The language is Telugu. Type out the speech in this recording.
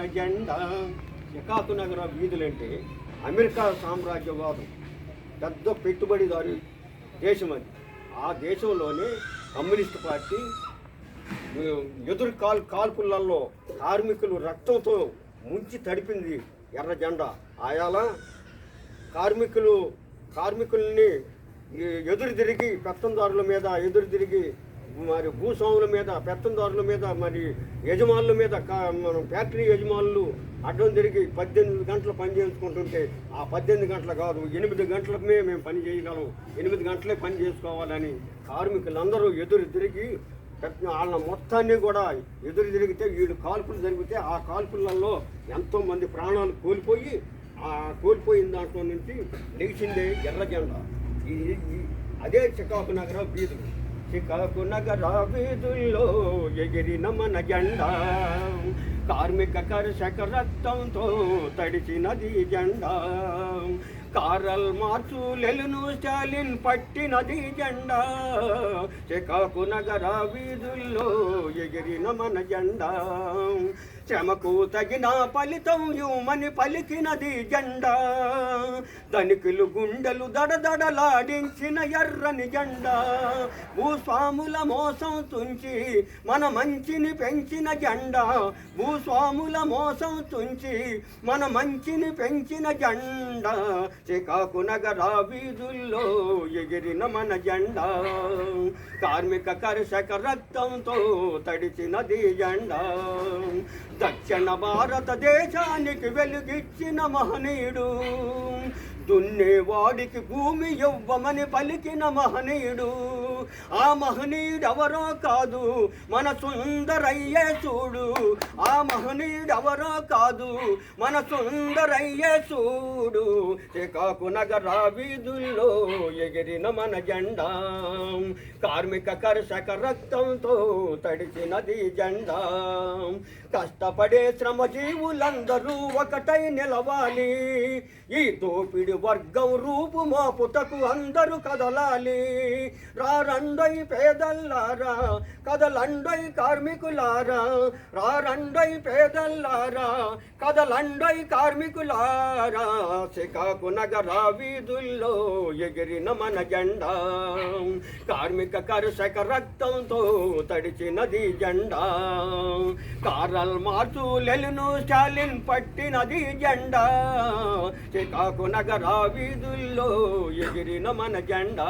మన జెండా చికాకు నగర వీధులంటే అమెరికా సామ్రాజ్యవాదం. పెద్ద పెట్టుబడిదారు దేశం అది. ఆ దేశంలోనే కమ్యూనిస్ట్ పార్టీ ఎదురు కాల్ కాల్పులలో కార్మికులు రక్తంతో ముంచి తడిపింది ఎర్ర జెండా. ఆయాల కార్మికులు కార్మికుల్ని ఎదురు తిరిగి పెత్తందారుల మీద ఎదురు తిరిగి మరి భూస్వాముల మీద పెత్తందారుల మీద మరి యజమానుల మీద కా- మనం ఫ్యాక్టరీ యజమానులు అడ్డం తిరిగి పద్దెనిమిది గంటలు పని చేసుకుంటుంటే ఆ పద్దెనిమిది గంటలు కాదు ఎనిమిది గంటలమే మేము పని చేయగలం. ఎనిమిది గంటలే పని చేసుకోవాలని కార్మికులందరూ ఎదురు తిరిగి వాళ్ళ మొత్తాన్ని కూడా ఎదురు తిరిగితే వీళ్ళు కాల్పులు జరిగితే ఆ కాల్పులలో ఎంతోమంది ప్రాణాలు కోల్పోయి ఆ కోల్పోయిన దాంట్లో నుంచి లేచిందే ఎర్ర జెండా. ఈ అదే చికాకు నగరం బీదులు. చికాకు నగర ఎగిరిన మన జెండా. కార్మిక కర్షక రక్తంతో తడిచినది జెండా. కారల్ మార్చు లెలును స్టాలిన్ పట్టినది జెండా. చికాకు నగర వీధుల్లో ఎగిరిన మన జెండా శ్రమకు తగిన ఫలితం యుమని పలికినది జెండా. ధనికులు గుండెలు దడదడలాడించిన ఎర్రని జెండా. భూస్వాముల మోసం తుంచి మన మంచిని పెంచిన జెండా. భూస్వాముల మోసం తుంచి మన మంచిని పెంచిన జెండా. చికాకు నగర వీధుల్లో ఎగిరిన మన జెండా కార్మిక కర్షక రక్తంతో తడిచినది జెండా దక్షిణ భారతదేశానికి వెలుగిచ్చిన మహనీయుడు. దున్నేవాడికి భూమి ఇవ్వమని పలికిన మహనీయుడు. ఆ మహనీయుడెవరో కాదు మన సుందరయ్యే చూడు ఆ మహనీయుడెవరో కాదు మన సుందరయ్యే చూడు చికాకు నగర వీధుల్లో ఎగిరిన మన జెండా. కార్మిక కర్షక రక్తంతో తడిచినది జెండా. కష్టపడే శ్రమజీవులందరూ ఒకటై నిలవాలి. ఈ దోపిడి వర్గం రూపు మాపుటకు అందరూ కదలాలి. రారండై పేదల్లారా కదలండై కార్మికులారా రారండై పేదల్లారా కదలండై కార్మికులారా శికాకు నగర వీధుల్లో ఎగిరిన మన జెండా. కార్మిక కర్షక రక్తంతో తడిచినది జెండా. కారల్ మార్చు లెలును స్టాలిన్ పట్టినది జెండా. చికాకు నగర వీధుల్లో ఎగిరిన మన జెండా.